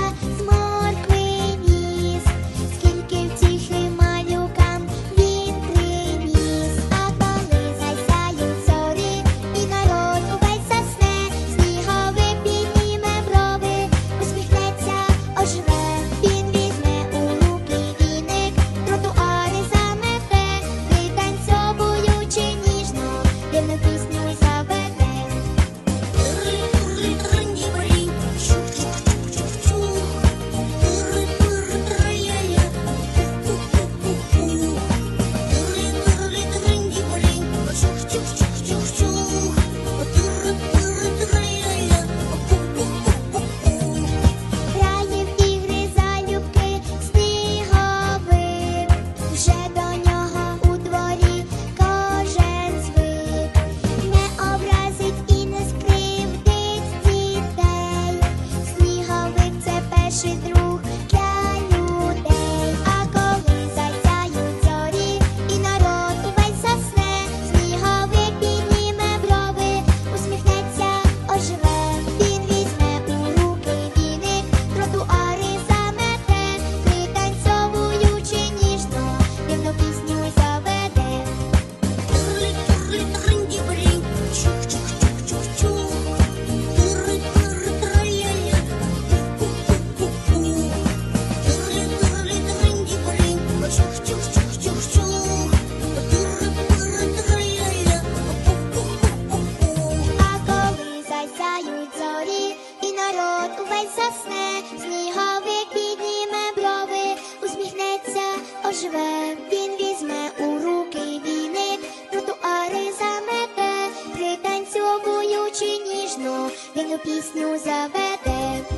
la прийдуть зорі, і народ увесь засне, сніговик підніме брови, усміхнеться, оживе, він візьме у руки війни, тротуари замете, пританцьовуючи ніжно, він у пісню заведе.